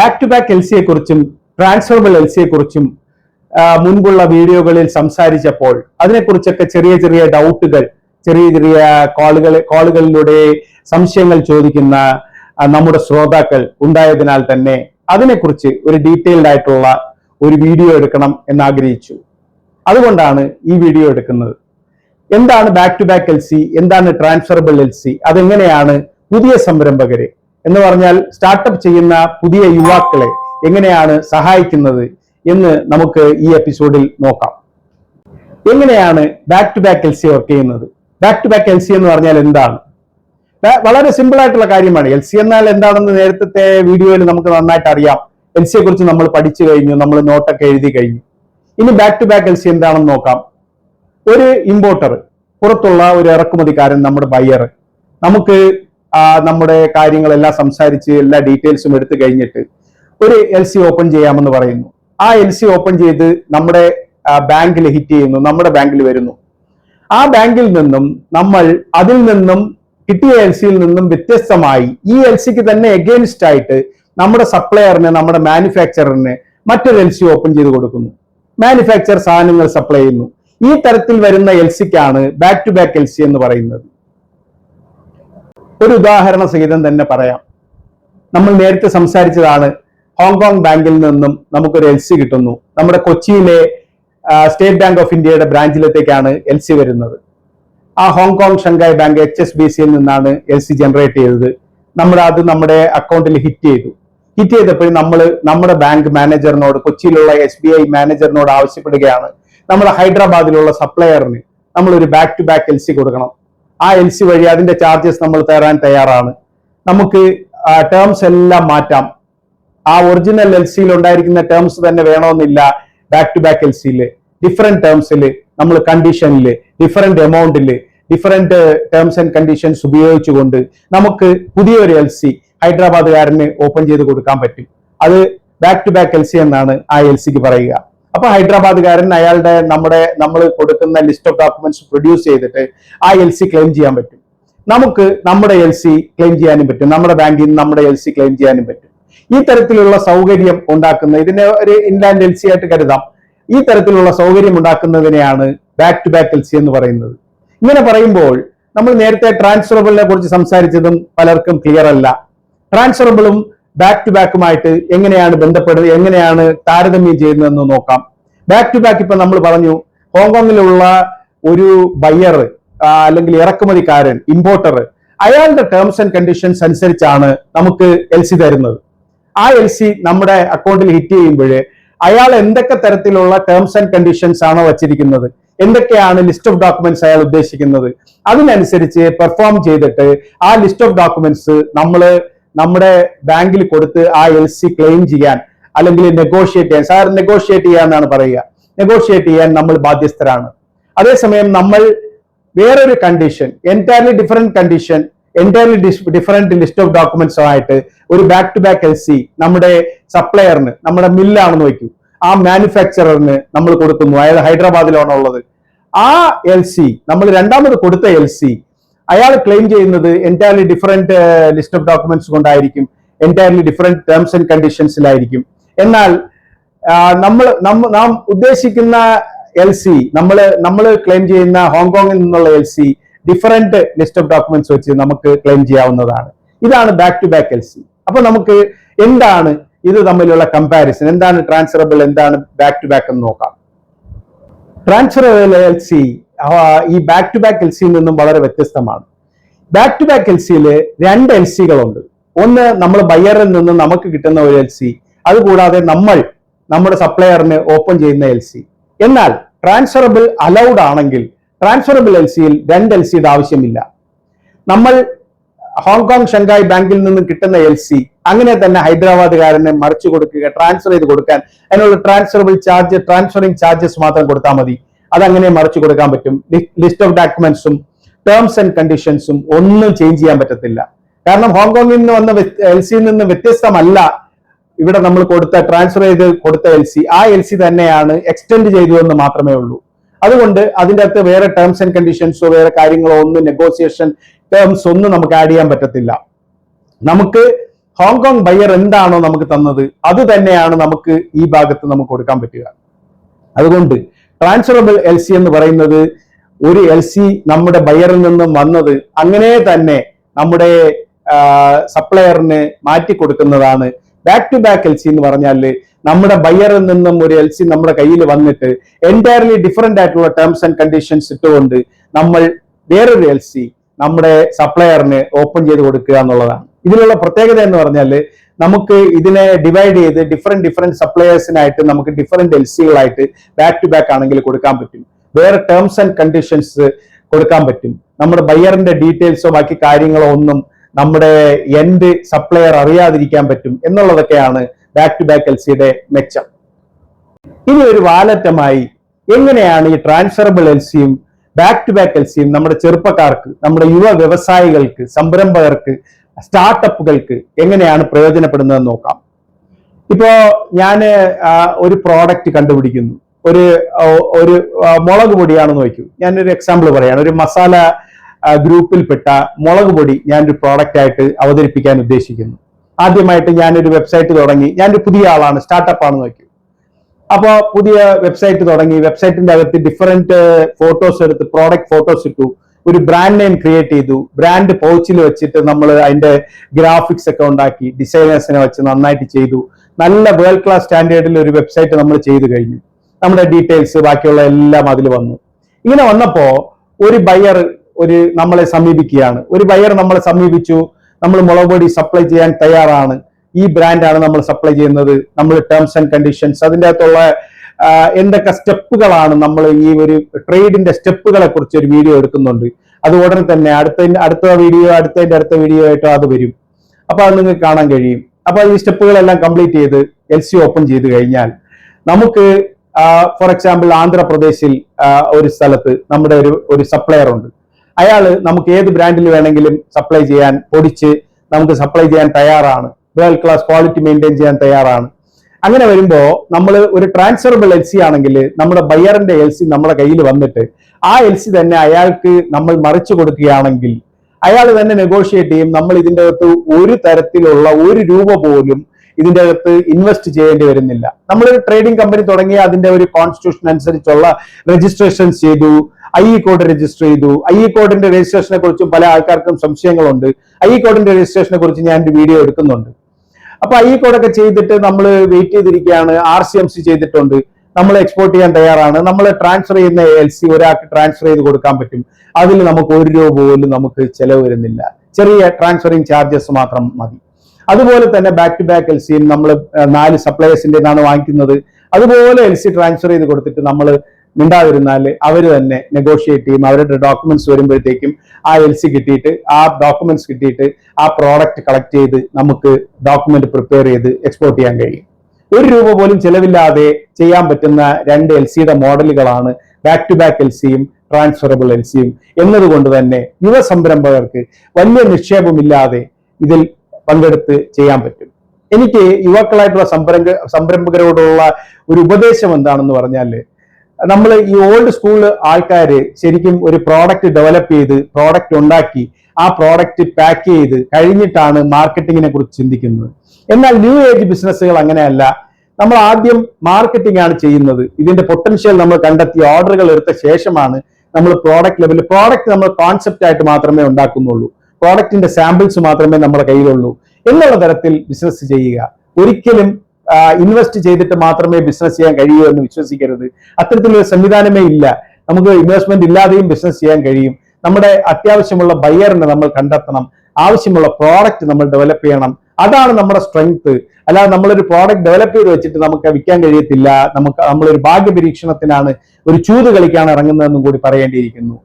Back to back L സിയെ കുറിച്ചും transferable L സിയെ കുറിച്ചും മുൻപുള്ള വീഡിയോകളിൽ സംസാരിച്ചപ്പോൾ അതിനെക്കുറിച്ചൊക്കെ ചെറിയ ചെറിയ ഡൗട്ടുകൾ ചെറിയ ചെറിയ കോളുകൾ കോളുകളിലൂടെ സംശയങ്ങൾ ചോദിക്കുന്ന നമ്മുടെ ശ്രോതാക്കൾ ഉണ്ടായതിനാൽ തന്നെ അതിനെക്കുറിച്ച് ഒരു ഡീറ്റെയിൽഡ് ആയിട്ടുള്ള ഒരു വീഡിയോ എടുക്കണം എന്ന് ആഗ്രഹിച്ചു അതുകൊണ്ടാണ് ഈ വീഡിയോ എടുക്കുന്നത്. എന്താണ് back to back L C എന്താണ് ട്രാൻസ്ഫറബിൾ എൽ സി അതെങ്ങനെയാണ് പുതിയ സംരംഭകരെ എന്ന് പറഞ്ഞാൽ സ്റ്റാർട്ടപ്പ് ചെയ്യുന്ന പുതിയ യുവാക്കളെ എങ്ങനെയാണ് സഹായിക്കുന്നത് എന്ന് നമുക്ക് ഈ എപ്പിസോഡിൽ നോക്കാം. എങ്ങനെയാണ് back to back L C work ചെയ്യുന്നത്? Back to back L C എന്ന് പറഞ്ഞാൽ എന്താണ്? വളരെ സിമ്പിൾ ആയിട്ടുള്ള കാര്യമാണ്. എൽ സി എന്നാൽ എന്താണെന്ന് നേരത്തെ വീഡിയോയിൽ നമുക്ക് നന്നായിട്ട് അറിയാം. എൽ സിയെ കുറിച്ച് നമ്മൾ പഠിച്ചു കഴിഞ്ഞു നമ്മൾ നോട്ടൊക്കെ എഴുതി കഴിഞ്ഞു. ഇനി back to back L C എന്താണെന്ന് നോക്കാം. ഒരു ഇമ്പോർട്ടർ പുറത്തുള്ള ഒരു ഇറക്കുമതിക്കാരൻ നമ്മുടെ ബയ്യർ നമുക്ക് നമ്മുടെ കാര്യങ്ങളെല്ലാം സംസാരിച്ച് എല്ലാ ഡീറ്റെയിൽസും എടുത്തു കഴിഞ്ഞിട്ട് ഒരു എൽ സി ഓപ്പൺ ചെയ്യാമെന്ന് പറയുന്നു. ആ എൽ സി ഓപ്പൺ ചെയ്ത് നമ്മുടെ ബാങ്കിൽ ഹിറ്റ് ചെയ്യുന്നു നമ്മുടെ ബാങ്കിൽ വരുന്നു. ആ ബാങ്കിൽ നിന്നും നമ്മൾ അതിൽ നിന്നും കിട്ടിയ എൽ സിയിൽ നിന്നും വ്യത്യസ്തമായി ഈ എൽ സിക്ക് തന്നെ എഗെയിൻസ്റ്റ് ആയിട്ട് നമ്മുടെ സപ്ലയറിന് നമ്മുടെ മാനുഫാക്ചറിന് മറ്റൊരു എൽ സി ഓപ്പൺ ചെയ്ത് കൊടുക്കുന്നു. മാനുഫാക്ചർ സാധനങ്ങൾ സപ്ലൈ ചെയ്യുന്നു. ഈ തരത്തിൽ വരുന്ന L സിക്കാണ് back to back L C എന്ന് പറയുന്നത്. ഒരു ഉദാഹരണ സഹിതം തന്നെ പറയാം. നമ്മൾ നേരത്തെ സംസാരിച്ചതാണ് ഹോങ്കോങ് ബാങ്കിൽ നിന്നും നമുക്കൊരു എൽ സി കിട്ടുന്നു. നമ്മുടെ കൊച്ചിയിലെ സ്റ്റേറ്റ് ബാങ്ക് ഓഫ് ഇന്ത്യയുടെ ബ്രാഞ്ചിലത്തേക്കാണ് എൽ സി വരുന്നത്. ആ Hong Kong Shanghai bank H S B സിയിൽ നിന്നാണ് എൽ സി ജനറേറ്റ് ചെയ്തത്. നമ്മൾ അത് നമ്മുടെ അക്കൗണ്ടിൽ ഹിറ്റ് ചെയ്തു. ഹിറ്റ് ചെയ്തപ്പോൾ നമ്മൾ നമ്മുടെ ബാങ്ക് മാനേജറിനോട് കൊച്ചിയിലുള്ള എസ് ബി ഐ മാനേജറിനോട് ആവശ്യപ്പെടുകയാണ്. നമ്മുടെ ഹൈദരാബാദിലുള്ള സപ്ലയറിന് നമ്മൾ ഒരു back to back L C കൊടുക്കണം. ആ എൽ സി വഴി അതിന്റെ ചാർജസ് നമ്മൾ തരാൻ തയ്യാറാണ്. നമുക്ക് ടേംസ് എല്ലാം മാറ്റാം. ആ ഒറിജിനൽ എൽ സിയിൽ ഉണ്ടായിരിക്കുന്ന ടേംസ് തന്നെ വേണമെന്നില്ല ബാക്ക് ടു ബാക്ക് എൽ സിയിൽ ഡിഫറെന്റ് ടേംസിൽ നമ്മൾ കണ്ടീഷനിൽ ഡിഫറെന്റ് എമൗണ്ടിൽ ഡിഫറെന്റ് ടേംസ് ആൻഡ് കണ്ടീഷൻസ് ഉപയോഗിച്ചുകൊണ്ട് നമുക്ക് പുതിയൊരു എൽ സി ഹൈദരാബാദുകാരന് ഓപ്പൺ ചെയ്ത് കൊടുക്കാൻ പറ്റും. അത് back to back L C എന്നാണ് ആ എൽ സിക്ക് പറയുക. അപ്പൊ ഹൈദരാബാദുകാരൻ അയാളുടെ നമ്മുടെ നമ്മൾ കൊടുക്കുന്ന ലിസ്റ്റ് ഓഫ് ഡോക്യുമെന്റ്സ് പ്രൊഡ്യൂസ് ചെയ്തിട്ട് ആ എൽ സി ക്ലെയിം ചെയ്യാൻ പറ്റും. നമുക്ക് നമ്മുടെ എൽ സി ക്ലെയിം ചെയ്യാനും പറ്റും. നമ്മുടെ ബാങ്കിൽ നിന്ന് നമ്മുടെ എൽ സി ക്ലെയിം ചെയ്യാനും പറ്റും. ഈ തരത്തിലുള്ള സൗകര്യം ഉണ്ടാക്കുന്ന ഇതിനെ ഒരു ഇൻലാൻഡ് എൽ സി ആയിട്ട് കരുതാം. ഈ തരത്തിലുള്ള സൗകര്യം ഉണ്ടാക്കുന്നതിനെയാണ് back to back L C എന്ന് പറയുന്നത്. ഇങ്ങനെ പറയുമ്പോൾ നമ്മൾ നേരത്തെ ട്രാൻസ്ഫറബിളിനെ കുറിച്ച് സംസാരിച്ചതും പലർക്കും ക്ലിയർ അല്ല. ട്രാൻസ്ഫറബിളും ബാക്ക് ടു ബാക്കുമായിട്ട് എങ്ങനെയാണ് ബന്ധപ്പെടുന്നത് എങ്ങനെയാണ് താരതമ്യം ചെയ്യുന്നതെന്ന് നോക്കാം. ബാക്ക് ടു ബാക്ക് ഇപ്പൊ നമ്മൾ പറഞ്ഞു ഹോങ്കോങ്ങിലുള്ള ഒരു ബയ്യർ അല്ലെങ്കിൽ ഇറക്കുമതിക്കാരൻ ഇമ്പോർട്ടർ അയാളുടെ ടേംസ് ആൻഡ് കണ്ടീഷൻസ് അനുസരിച്ചാണ് നമുക്ക് എൽ സി തരുന്നത്. ആ എൽ സി നമ്മുടെ അക്കൗണ്ടിൽ ഹിറ്റ് ചെയ്യുമ്പോൾ അയാൾ എന്തൊക്കെ തരത്തിലുള്ള ടേംസ് ആൻഡ് കണ്ടീഷൻസ് ആണോ വച്ചിരിക്കുന്നത് എന്തൊക്കെയാണ് ലിസ്റ്റ് ഓഫ് ഡോക്യുമെന്റ്സ് അയാൾ ഉദ്ദേശിക്കുന്നത് അതിനനുസരിച്ച് പെർഫോം ചെയ്തിട്ട് ആ ലിസ്റ്റ് ഓഫ് ഡോക്യുമെന്റ്സ് നമ്മൾ നമ്മുടെ ബാങ്കിൽ കൊടുത്ത് ആ എൽ സി ക്ലെയിം ചെയ്യാൻ അല്ലെങ്കിൽ നെഗോഷിയേറ്റ് ചെയ്യാൻ സാർ നെഗോഷിയേറ്റ് ചെയ്യാന്നാണ് പറയുക. നെഗോഷിയേറ്റ് ചെയ്യാൻ നമ്മൾ ബാധ്യസ്ഥരാണ്. അതേസമയം നമ്മൾ വേറൊരു condition entirely different condition entirely different list of documents ആയിട്ട് ഒരു back to back L C നമ്മുടെ സപ്ലയറിന് നമ്മുടെ മില്ലാണെന്ന് വയ്ക്കൂ. ആ മാനുഫാക്ചററിന് നമ്മൾ കൊടുക്കുന്നു. അയാൾ ഹൈദരാബാദിലാണുള്ളത് ആ എൽ സി നമ്മൾ രണ്ടാമത് കൊടുത്ത എൽ സി അയാൾ ക്ലെയിം ചെയ്യുന്നത് entirely different list of documents കൊണ്ടായിരിക്കും. എന്റയർലി ഡിഫറെന്റ് ടേംസ് ആൻഡ് കണ്ടീഷൻസിലായിരിക്കും എന്നാൽ നമ്മൾ നാം ഉദ്ദേശിക്കുന്ന എൽ സി നമ്മൾ നമ്മൾ ക്ലെയിം ചെയ്യുന്ന ഹോങ്കോങ്ങിൽ നിന്നുള്ള L C different list of documents വെച്ച് നമുക്ക് ക്ലെയിം ചെയ്യാവുന്നതാണ്. ഇതാണ് back to back L C അപ്പൊ നമുക്ക് എന്താണ് ഇത് തമ്മിലുള്ള കമ്പാരിസൺ എന്താണ് ട്രാൻസ്ഫറബിൾ എന്താണ് ബാക്ക് ടു ബാക്ക് എന്ന് നോക്കാം. ട്രാൻസ്ഫറബിൾ എൽ സി ഈ ബാക്ക് ടു ബാക്ക് എൽ സിയിൽ നിന്നും വളരെ വ്യത്യസ്തമാണ്. ബാക്ക് ടു ബാക്ക് എൽ സിയിൽ രണ്ട് എൽ സികളുണ്ട് ഒന്ന് നമ്മൾ ബയ്യറിൽ നിന്ന് നമുക്ക് കിട്ടുന്ന ഒരു എൽ സി അതുകൂടാതെ നമ്മൾ നമ്മുടെ സപ്ലയറിന് ഓപ്പൺ ചെയ്യുന്ന എൽ സി എന്നാൽ ട്രാൻസ്ഫറബിൾ അലൗഡ് ആണെങ്കിൽ ട്രാൻസ്ഫറബിൾ എൽ സിയിൽ രണ്ട് എൽ സിയുടെ ആവശ്യമില്ല. നമ്മൾ ഹോങ്കോങ് ഷങ്കായ് ബാങ്കിൽ നിന്ന് കിട്ടുന്ന എൽ സി അങ്ങനെ തന്നെ ഹൈദരാബാദുകാരന് മറിച്ചു കൊടുക്കുക ട്രാൻസ്ഫർ ചെയ്ത് കൊടുക്കാൻ അതിനുള്ള ട്രാൻസ്ഫറബിൾ ചാർജ് ട്രാൻസ്ഫറിംഗ് ചാർജസ് മാത്രം കൊടുത്താൽ മതി. അതങ്ങനെ മറിച്ചു കൊടുക്കാൻ പറ്റും. ലിസ്റ്റ് ഓഫ് ഡോക്യുമെന്റ്സും ടേംസ് ആൻഡ് കണ്ടീഷൻസും ഒന്നും ചേഞ്ച് ചെയ്യാൻ പറ്റത്തില്ല. കാരണം ഹോങ്കോങ്ങിൽ നിന്ന് വന്ന എൽ സിയിൽ നിന്ന് വ്യത്യസ്തമല്ല ഇവിടെ നമ്മൾ കൊടുത്ത ട്രാൻസ്ഫർ ചെയ്ത് കൊടുത്ത എൽ സി ആ എൽ സി തന്നെയാണ് എക്സ്റ്റെൻഡ് ചെയ്തു എന്ന് മാത്രമേ ഉള്ളൂ. അതുകൊണ്ട് അതിന്റെ അകത്ത് വേറെ ടേംസ് ആൻഡ് കണ്ടീഷൻസോ വേറെ കാര്യങ്ങളോ ഒന്നും നെഗോസിയേഷൻ ടേംസ് ഒന്നും നമുക്ക് ആഡ് ചെയ്യാൻ പറ്റത്തില്ല. നമുക്ക് ഹോങ്കോങ് ബയർ എന്താണോ നമുക്ക് തന്നത് അത് തന്നെയാണ് നമുക്ക് ഈ ഭാഗത്ത് നമുക്ക് കൊടുക്കാൻ പറ്റുക. അതുകൊണ്ട് ട്രാൻസ്ഫറബിൾ എൽ സി എന്ന് പറയുന്നത് ഒരു എൽ സി നമ്മുടെ ബയറിൽ നിന്നും വന്നത് അങ്ങനെ തന്നെ നമ്മുടെ സപ്ലയറിന് മാറ്റി കൊടുക്കുന്നതാണ്. Back to back L C എന്ന് പറഞ്ഞാൽ നമ്മുടെ ബയറിൽ നിന്നും ഒരു എൽ സി നമ്മുടെ കയ്യിൽ വന്നിട്ട് എന്റയർലി ഡിഫറെന്റ് ആയിട്ടുള്ള ടേംസ് ആൻഡ് കണ്ടീഷൻസ് ഇട്ടുകൊണ്ട് നമ്മൾ വേറൊരു എൽ സി നമ്മുടെ സപ്ലയറിന് ഓപ്പൺ ചെയ്ത് കൊടുക്കുക എന്നുള്ളതാണ്. ഇതിലുള്ള പ്രത്യേകത എന്ന് പറഞ്ഞാൽ നമുക്ക് ഇതിനെ ഡിവൈഡ് ചെയ്ത് ഡിഫറെന്റ് ഡിഫറെന്റ് സപ്ലയേഴ്സിനായിട്ട് നമുക്ക് ഡിഫറെന്റ് എൽ സികളായിട്ട് ബാക്ക് ടു ബാക്ക് ആണെങ്കിൽ കൊടുക്കാൻ പറ്റും. വേറെ ടേംസ് ആൻഡ് കണ്ടീഷൻസ് കൊടുക്കാൻ പറ്റും. നമ്മുടെ ബയ്യറിന്റെ ഡീറ്റെയിൽസോ ബാക്കി കാര്യങ്ങളോ ഒന്നും നമ്മുടെ എൻഡ് സപ്ലയർ അറിയാതിരിക്കാൻ പറ്റും എന്നുള്ളതൊക്കെയാണ് ബാക്ക് ടു ബാക്ക് എൽ സിയുടെ മെച്ചം. ഇനി ഒരു വാലറ്റമായി എങ്ങനെയാണ് ഈ ട്രാൻസ്ഫറബിൾ എൽ സിയും ബാക്ക് ടു ബാക്ക് എൽ സിയും നമ്മുടെ ചെറുപ്പക്കാർക്ക് നമ്മുടെ യുവ വ്യവസായികൾക്ക് സംരംഭകർക്ക് സ്റ്റാർട്ടപ്പുകൾക്ക് എങ്ങനെയാണ് പ്രയോജനപ്പെടുന്നതെന്ന് നോക്കാം. ഇപ്പോ ഞാൻ ഒരു പ്രോഡക്റ്റ് കണ്ടുപിടിക്കുന്നു. ഒരു ഒരു മുളക് പൊടിയാണെന്ന് വയ്ക്കൂ. ഞാനൊരു എക്സാമ്പിൾ പറയാണ്. ഒരു മസാല ഗ്രൂപ്പിൽപ്പെട്ട മുളക് പൊടി ഞാനൊരു പ്രോഡക്റ്റ് ആയിട്ട് അവതരിപ്പിക്കാൻ ഉദ്ദേശിക്കുന്നു. ആദ്യമായിട്ട് ഞാനൊരു വെബ്സൈറ്റ് തുടങ്ങി. ഞാനൊരു പുതിയ ആളാണ് സ്റ്റാർട്ടപ്പ് ആണെന്ന് വയ്ക്കൂ. അപ്പോൾ പുതിയ വെബ്സൈറ്റ് തുടങ്ങി. വെബ്സൈറ്റിന്റെ അകത്ത് ഡിഫറെന്റ് ഫോട്ടോസ് എടുത്ത് പ്രോഡക്റ്റ് ഫോട്ടോസ് ഇട്ടു. ഒരു ബ്രാൻഡ് നെയിം ക്രിയേറ്റ് ചെയ്തു. ബ്രാൻഡ് പൗച്ചിൽ വെച്ചിട്ട് നമ്മൾ അതിന്റെ ഗ്രാഫിക്സ് ഒക്കെ ഉണ്ടാക്കി ഡിസൈനേഴ്സിനെ വെച്ച് നന്നായിട്ട് ചെയ്തു. നല്ല വേൾഡ് ക്ലാസ് സ്റ്റാൻഡേർഡിൽ ഒരു വെബ്സൈറ്റ് നമ്മൾ ചെയ്തു കഴിഞ്ഞു. നമ്മുടെ ഡീറ്റെയിൽസ് ബാക്കിയുള്ള എല്ലാം അതിൽ വന്നു. ഇങ്ങനെ വന്നപ്പോ ഒരു ബയർ ഒരു നമ്മളെ സമീപിക്കുകയാണ്. ഒരു ബയർ നമ്മളെ സമീപിച്ചു. നമ്മൾ മുളക് സപ്ലൈ ചെയ്യാൻ തയ്യാറാണ്. ഈ ബ്രാൻഡാണ് നമ്മൾ സപ്ലൈ ചെയ്യുന്നത്. നമ്മൾ ടേംസ് ആൻഡ് കണ്ടീഷൻസ് അതിന്റെ അകത്തുള്ള എന്തൊക്കെ സ്റ്റെപ്പുകളാണ് നമ്മൾ ഈ ഒരു ട്രേഡിന്റെ സ്റ്റെപ്പുകളെ കുറിച്ച് ഒരു വീഡിയോ എടുക്കുന്നുണ്ട്. അത് ഉടനെ തന്നെ അടുത്ത അടുത്ത വീഡിയോ അടുത്തതിന്റെ അടുത്ത വീഡിയോ ആയിട്ടോ അത് വരും. അപ്പൊ അത് നിങ്ങൾക്ക് കാണാൻ കഴിയും. അപ്പൊ ഈ സ്റ്റെപ്പുകളെല്ലാം കംപ്ലീറ്റ് ചെയ്ത് എൽ സി ഓപ്പൺ ചെയ്ത് കഴിഞ്ഞാൽ നമുക്ക് ഫോർ എക്സാമ്പിൾ ആന്ധ്രാപ്രദേശിൽ ഒരു സ്ഥലത്ത് നമ്മുടെ ഒരു ഒരു സപ്ലയർ ഉണ്ട്. അയാൾ നമുക്ക് ഏത് ബ്രാൻഡിൽ വേണമെങ്കിലും സപ്ലൈ ചെയ്യാൻ പൊടിച്ച് നമുക്ക് സപ്ലൈ ചെയ്യാൻ തയ്യാറാണ്. വേൾഡ് ക്ലാസ് ക്വാളിറ്റി മെയിന്റെയിൻ ചെയ്യാൻ തയ്യാറാണ്. അങ്ങനെ വരുമ്പോൾ നമ്മൾ ഒരു ട്രാൻസ്ഫറബിൾ എൽ സി ആണെങ്കിൽ നമ്മുടെ ബയ്യറിന്റെ എൽ സി നമ്മുടെ കയ്യിൽ വന്നിട്ട് ആ എൽ സി തന്നെ അയാൾക്ക് നമ്മൾ മറിച്ചു കൊടുക്കുകയാണെങ്കിൽ അയാൾ തന്നെ നെഗോഷിയേറ്റ് ചെയ്യും. നമ്മൾ ഇതിന്റെ അകത്ത് ഒരു തരത്തിലുള്ള ഒരു രൂപ പോലും ഇതിന്റെ അകത്ത് ഇൻവെസ്റ്റ് ചെയ്യേണ്ടി വരുന്നില്ല. നമ്മളൊരു ട്രേഡിംഗ് കമ്പനി തുടങ്ങി അതിന്റെ ഒരു കോൺസ്റ്റിറ്റ്യൂഷൻ അനുസരിച്ചുള്ള രജിസ്ട്രേഷൻ ചെയ്തു ഐ ഇ കോഡ് രജിസ്റ്റർ ചെയ്തു. ഐ ഇ കോഡിന്റെ രജിസ്ട്രേഷനെ കുറിച്ചും പല ആൾക്കാർക്കും സംശയങ്ങളുണ്ട്. ഐ ഇ കോഡിന്റെ രജിസ്ട്രേഷനെ കുറിച്ച് ഞാൻ വീഡിയോ എടുക്കുന്നുണ്ട്. അപ്പൊ ഐ കോഡൊക്കെ ചെയ്തിട്ട് നമ്മൾ വെയിറ്റ് ചെയ്തിരിക്കുകയാണ് ആർ സി എം സി ചെയ്തിട്ടുണ്ട്. നമ്മൾ എക്സ്പോർട്ട് ചെയ്യാൻ തയ്യാറാണ്. നമ്മൾ ട്രാൻസ്ഫർ ചെയ്യുന്ന എൽ സി ഒരാൾക്ക് ട്രാൻസ്ഫർ ചെയ്ത് കൊടുക്കാൻ പറ്റും. അതിൽ നമുക്ക് ഒരു രൂപ പോലും നമുക്ക് ചെലവ് വരുന്നില്ല. ചെറിയ ട്രാൻസ്ഫറിങ് ചാർജസ് മാത്രം മതി. അതുപോലെ തന്നെ ബാക്ക് ടു ബാക്ക് എൽ സിയും നമ്മൾ നാല് സപ്ലയേഴ്സിന്റെ നിന്നാണ് വാങ്ങിക്കുന്നത്. അതുപോലെ എൽ സി ട്രാൻസ്ഫർ ചെയ്ത് കൊടുത്തിട്ട് നമ്മൾ മിണ്ടാതിരുന്നാൽ അവർ തന്നെ നെഗോഷിയേറ്റ് ചെയ്യും. അവരുടെ ഡോക്യുമെന്റ്സ് വരുമ്പോഴത്തേക്കും ആ എൽ സി കിട്ടിയിട്ട് ആ ഡോക്യുമെന്റ്സ് കിട്ടിയിട്ട് ആ പ്രോഡക്റ്റ് കളക്ട് ചെയ്ത് നമുക്ക് ഡോക്യുമെന്റ് പ്രിപ്പയർ ചെയ്ത് എക്സ്പോർട്ട് ചെയ്യാൻ കഴിയും. ഒരു രൂപ പോലും ചെലവില്ലാതെ ചെയ്യാൻ പറ്റുന്ന രണ്ട് എൽ സിയുടെ മോഡലുകളാണ് ബാക്ക് ടു ബാക്ക് എൽ സിയും ട്രാൻസ്ഫറബിൾ എൽ സിയും എന്നതുകൊണ്ട് തന്നെ യുവ സംരംഭകർക്ക് വലിയ നിക്ഷേപമില്ലാതെ ഇതിൽ പങ്കെടുത്ത് ചെയ്യാൻ പറ്റും. എനിക്ക് യുവാക്കളായിട്ടുള്ള സംരംഭ സംരംഭകരോടുള്ള ഒരു ഉപദേശം എന്താണെന്ന് പറഞ്ഞാൽ നമ്മൾ ഈ ഓൾഡ് സ്കൂൾ ആൾക്കാർ ശരിക്കും ഒരു പ്രോഡക്റ്റ് ഡെവലപ്പ് ചെയ്ത് പ്രോഡക്റ്റ് ഉണ്ടാക്കി ആ പ്രോഡക്റ്റ് പാക്ക് ചെയ്ത് കഴിഞ്ഞിട്ടാണ് മാർക്കറ്റിങ്ങിനെ കുറിച്ച് ചിന്തിക്കുന്നത്. എന്നാൽ ന്യൂ ഏജ് ബിസിനസ്സുകൾ അങ്ങനെയല്ല. നമ്മൾ ആദ്യം മാർക്കറ്റിംഗ് ആണ് ചെയ്യുന്നത്. ഇതിന്റെ പൊട്ടൻഷ്യൽ നമ്മൾ കണ്ടെത്തി ഓർഡറുകൾ എടുത്ത ശേഷമാണ് നമ്മൾ പ്രോഡക്റ്റ് ലെവലിൽ പ്രോഡക്റ്റ് നമ്മൾ കോൺസെപ്റ്റ് ആയിട്ട് മാത്രമേ ഉണ്ടാക്കുന്നുള്ളൂ. പ്രോഡക്റ്റിന്റെ സാമ്പിൾസ് മാത്രമേ നമ്മുടെ കയ്യിലുള്ളൂ. എന്നുള്ള തരത്തിൽ ബിസിനസ് ചെയ്യുക. ഒരിക്കലും ഇൻവെസ്റ്റ് ചെയ്തിട്ട് മാത്രമേ ബിസിനസ് ചെയ്യാൻ കഴിയൂ എന്ന് വിശ്വസിക്കരുത്. അത്തരത്തിലൊരു സംവിധാനമേ ഇല്ല. നമുക്ക് ഇൻവെസ്റ്റ്മെന്റ് ഇല്ലാതെയും ബിസിനസ് ചെയ്യാൻ കഴിയും. നമ്മുടെ അത്യാവശ്യമുള്ള ബയ്യറിനെ നമ്മൾ കണ്ടെത്തണം. ആവശ്യമുള്ള പ്രോഡക്റ്റ് നമ്മൾ ഡെവലപ്പ് ചെയ്യണം. അതാണ് നമ്മുടെ സ്ട്രെങ്ത് അല്ലാതെ നമ്മളൊരു പ്രോഡക്റ്റ് ഡെവലപ്പ് ചെയ്ത് വെച്ചിട്ട് നമുക്ക് വിൽക്കാൻ കഴിയത്തില്ല. നമുക്ക് നമ്മളൊരു ഭാഗ്യ പരീക്ഷണത്തിനാണ് ഒരു ചൂത് കളിക്കാണ് ഇറങ്ങുന്നതെന്നും കൂടി പറയേണ്ടിയിരിക്കുന്നു.